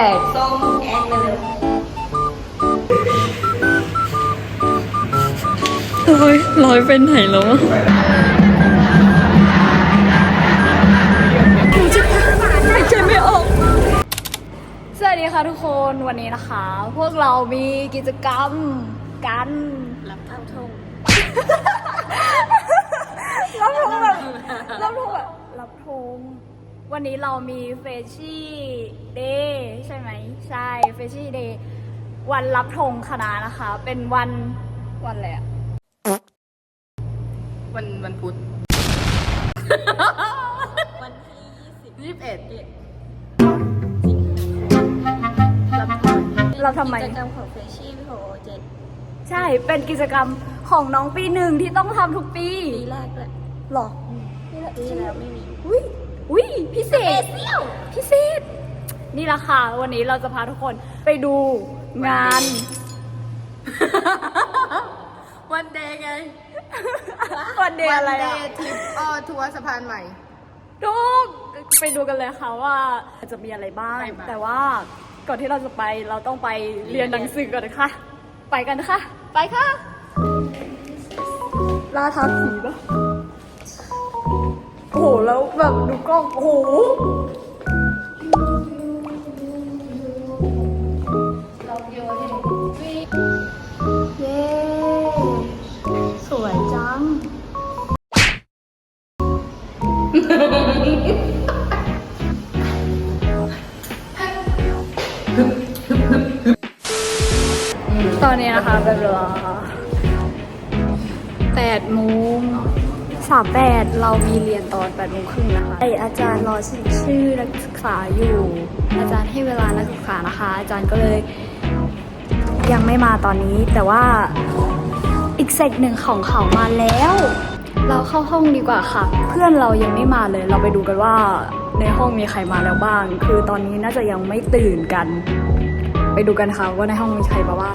แตกส้มแกงมาเลยลอยลอยไปไหนแล้วอะหายใจไม่ออก สวัสดีค่ะทุกคนวันนี้นะคะ พวกเรามีกิจกรรมกันรับเท่าทง วันนี้เรามีเฟชี่เดย์ใช่ไหมใช่เฟชี่เดย์วันรับธงคณะนะคะ เป็นวันวันอะไรอะวันวันพุธ วันที่ยี่สิบยี่สิบเอ็ดรับทงเราทำไม กิจกรรมของเฟชชี่โปรเจกต์ใช่ เป็นกิจกรรมของน้องปีหนึ่งที่ต้องทำทุกปีปีแรกแหละหรอปีแล้วไม่มีอุ้ย อุ้ยพิเศษพิเศษ นี่แหละค่ะ วันนี้เราจะพาทุกคนไปดูงาน วันเดย์ไงวันเดย์อะไรเดอะย์ทริปออทัวร์สะพานใหม่ทุกไปดูกันเลยค่ะว่าจะมีอะไรบ้าง ไปบ้าง แต่ว่าก่อนที่เราจะไปเราต้องไปเรียนหนังสือก่อนนะคะ ไปกันนะคะ ไปค่ะล่าท้าผีปะ โอ้โหแล้วแบบดูกล้องโอ้โห 38เรามีเรียนตอน8โมงครึ่งนะคะไออาจารย์รอชื่อนักศึกษาอยู่ อาจารย์ให้เวลานักศึกษานะคะ อาจารย์ก็เลยยังไม่มาตอนนี้ แต่ว่าอีกเซกหนึ่งของเขามาแล้ว เราเข้าห้องดีกว่าค่ะ เพื่อนเรายังไม่มาเลย เราไปดูกันว่าในห้องมีใครมาแล้วบ้าง คือตอนนี้น่าจะยังไม่ตื่นกัน ไปดูกันค่ะว่าในห้องมีใครมาบ้าง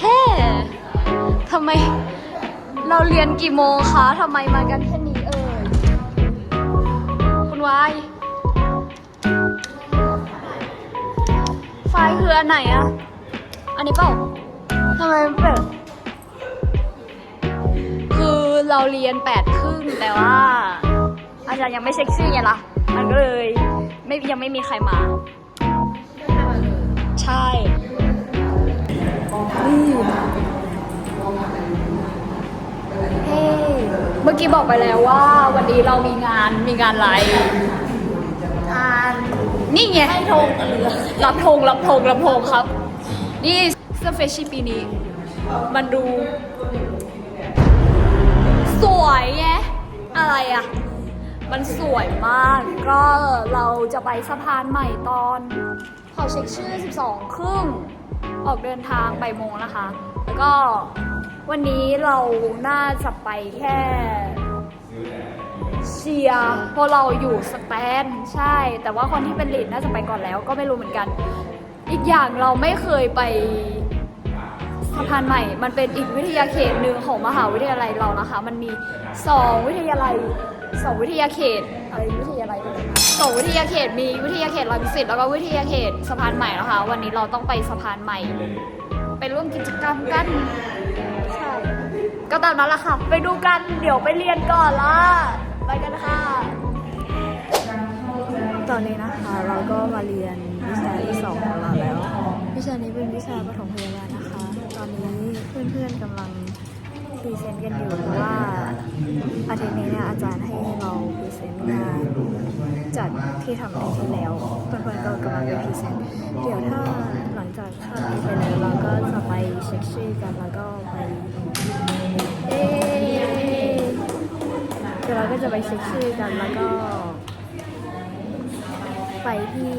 เฮ้ทำไม เราเรียนกี่โมงคะทำไมมากันแค่นี้เอ่ยคุณวายไฟล์คืออันไหนอะอันนี้เปล่าทำไมมันเปิดคือเราเรียนแปดครึ่งแต่ว่า อาจารย์ยังไม่เช็คชื่อไงล่ะ มันก็เลยไม่ยังไม่มีใครมา ใช่ นี่ เฮ้เมื่อกี้บอกไปแล้วว่า วันนี้เรามีงานมีงานอะไรงานนี่ไงให้ธงรับธงรับธงรับธงครับ นี่เสื้อเฟชชี่ปีนี้ มันดู สวยไงอะไรอะ มันสวยมาก ก็เราจะไปสะพานใหม่ตอนเขาเช็คชื่อ 12 ครึ่ง ออกเดินทางบ่ายโมงนะคะ แล้วก็ วันนี้เราน่าจะไปแค่เชียร์เพราะเราอยู่สแตนใช่ แต่ว่าคนที่เป็นลีดน่าจะไปก่อนแล้ว ก็ไม่รู้เหมือนกัน อีกอย่างเราไม่เคยไปสะพานใหม่ มันเป็นอีกวิทยาเขตหนึ่งของมหาวิทยาลัยเรานะคะ มันมีสองวิทยาลัยสองวิทยาเขตอะไรวิทยาลัยสองวิทยาเขตมีวิทยาเขตรังสิตแล้วก็วิทยาเขตสะพานใหม่นะคะ วันนี้เราต้องไปสะพานใหม่ ไปร่วมกิจกรรมกัน ก็ตามนั้นแหละค่ะ ไปดูกันเดี๋ยวไปเรียนก่อนละไปกันค่ะ ตอนนี้นะคะ เราก็มาเรียนวิชาที่สองของเราแล้ว วิชานี้เป็นวิชาปฐมพยาบาลนะคะ ตอนนี้เพื่อนๆกำลัง พรีเซนต์กันอยู่เพราะว่าอาทิตย์นี้เนี่ยอาจารย์ให้เราพรีเซนต์งานจากที่ทำในที่แล้วเพื่อนๆก็กำลังไปพรีเซนต์เดี๋ยวถ้าหลังจากคาบนี้ไปแล้วเราก็จะไปเช็คชื่อกันแล้วก็ไปเอ๊เดี๋ยวเราก็จะไปเช็คชื่อกันแล้วก็ ไปที่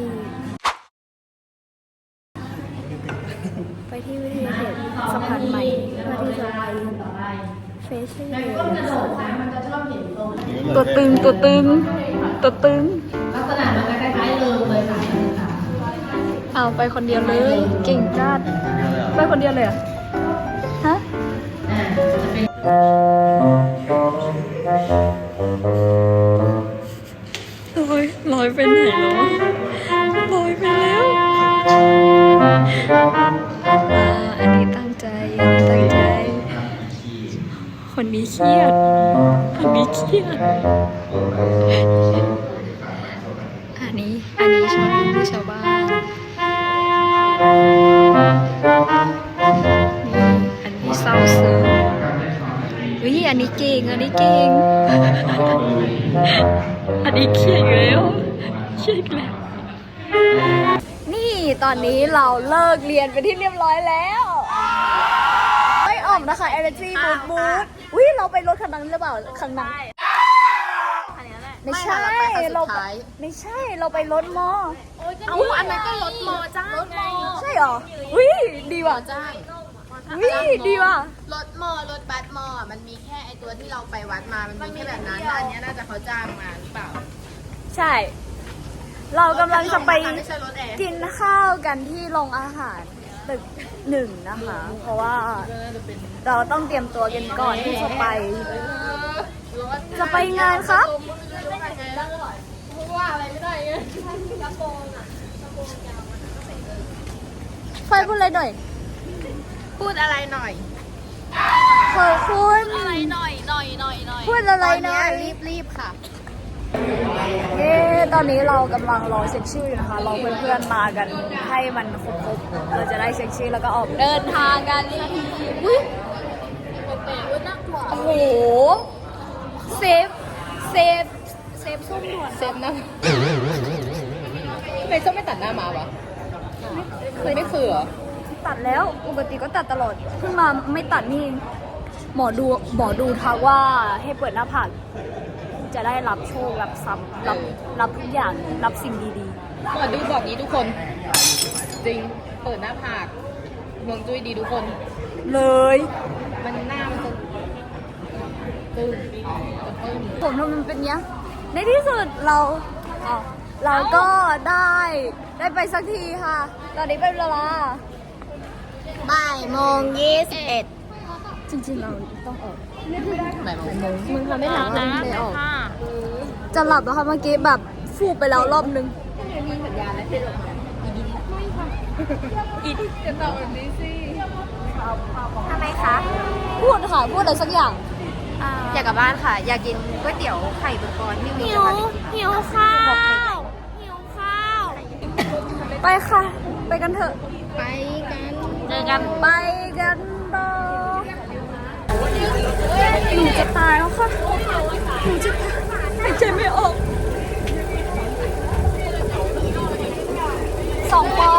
ไปที่วิทยาเขตสะพานใหม่เพื่อที่จะไป เฟชั่นเดย์ตัวตึงตัวตึงตัวตึงลักษณะมันจะคล้ายๆเลิงเลยค่ะเอาไปคนเดียวเลย เก่งจัดไปคนเดียวเลยเหรอฮะอ่าจะเป็นลอยลอยไปไหนแล้ว มีเครียดมันมีเครียดอันนี้ อันนี้ชาวบ้านชาวบ้านอันนี้เศร้าซึมวิอันนี้เก่ง อันนี้เก่ง อันนี้เครียดแล้วเครียดแล้ว นี่ตอนนี้เราเลิกเรียนไปที่เรียบร้อยแล้ว ออกนะคะ Energy Mood Mood อุ้ยเราไปรถคันนั้นหรือเปล่าคันนั้นไม่ใช่เราไปไม่ใช่เราไปรถมอเอาอันนั้นก็รถมอจ้างไงใช่เหรออุ้ยดีว่ะจ้างอุ้ยดีว่ะรถมอรถบัสมออะมันมีแค่ไอตัวที่เราไปวัดมา มันมีแค่แบบนั้นแล้วอันเนี้ยน่าจะเขาจ้างมาหรือเปล่า ใช่ เรากำลังจะไปไม่ใช่รถแอร์กินข้าวกันที่โรงอาหาร ตึกหนึ่งนะคะ เพราะว่าเราต้องเตรียมตัวกันก่อนที่จะไป จะไปงานครับว่าอะไรไม่ได้ไงไฟพูดอะไรหน่อย พูดอะไรหน่อยขอบคุณอะไรหน่อยหน่อยหน่อยหน่อยพูดอะไรหน่อยรีบรีบๆค่ะเอ๊ะตอนนี้เรากำลังรอเช็คชื่ออยู่นะคะ รอเพื่อนๆมากันให้มันครบๆ เราจะได้เช็คชื่อแล้วก็ออกเดินทางกันสักทีอุ๊ยโอ้โหเซฟเซฟเซฟส้มด่วนเซฟนะทำไมส้มไม่ตัดหน้ามาวะเคยไม่เคือเหรอตัดแล้วปกติก็ตัดตลอดเพิ่งมาไม่ตัดนี่เองหมอดูหมอดูทักว่าให้เปิดหน้าผาก จะได้รับโชครับทรัพย์รับรับทุกอย่างรับสิ่งดีหมอดูบอกนี้ทุกคน จริง เปิดหน้าผากดวงจุ้ยดีทุกคน ๆ เลย มันหน้ามันจะตึงจะปึ้งผมทำไมมันเป็นเนี้ย ในที่สุดเราอ๋อเราก็ได้ได้ไปสักทีค่ะ ตอนนี้เป็นเวลาบ่ายโมงยี่สิบเอ็ด จริงๆเราต้องออกบ่ายโมงมึงทำไม่ทันนะไม่ออกจะหลับแล้วค่ะเมื่อกี้แบบฟูบไปแล้วรอบนึงมีสัญญาณแล้วที่ลงมาอีดิจะตอบแบบนี้สิทำไมคะ พูดค่ะ พูดอะไรสักอย่าง อยากกลับบ้านค่ะ อยากกินก๋วยเตี๋ยวไข่ตุกรที่มีหิวหิวข้าวหิวข้าว ไปค่ะ ไปกันเถอะ ไปกัน เจอกัน ไปกันต่อ หนูจะตายแล้วค่ะ หนูจะตายหายใจไม่ออกสองปอ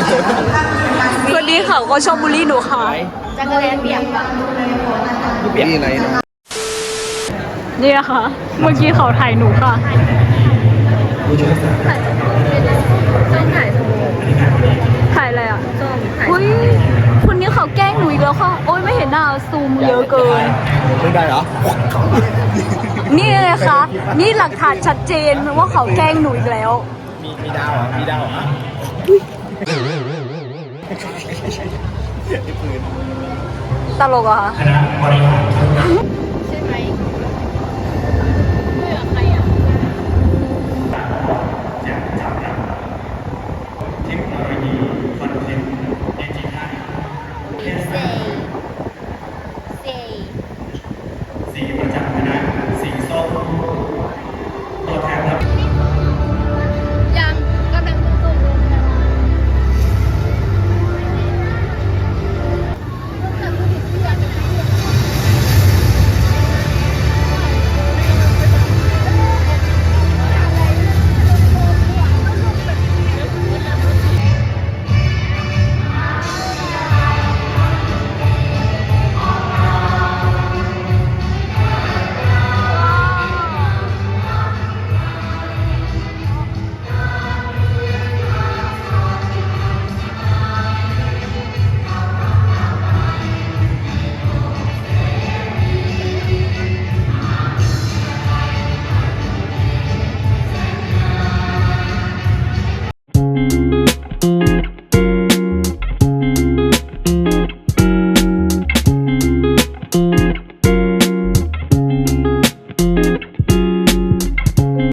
ยกปะคนนี้เขาก็ชอบบูลลี่หนูค่ะจักรแลเปียกปะนี่อะไรเนาะนี่นะคะ เมื่อกี้เขาถ่ายหนูค่ะต้องถ่ายสมุดถ่ายอะไรอะส้มถ่ายอุ้ยคนนี้เขาแกล้งหนูอีกแล้วค่ะ โอ้ยไม่เห็นหน้าซูมเยอะเกิน ไม่ได้เหรอ นี่เลยค่ะนี่หลักฐานชัดเจนว่าเขาแกล้งหนูอีกแล้ว มีมีดาวเหรอมีดาวเหรอ ตลกเหรอะคะ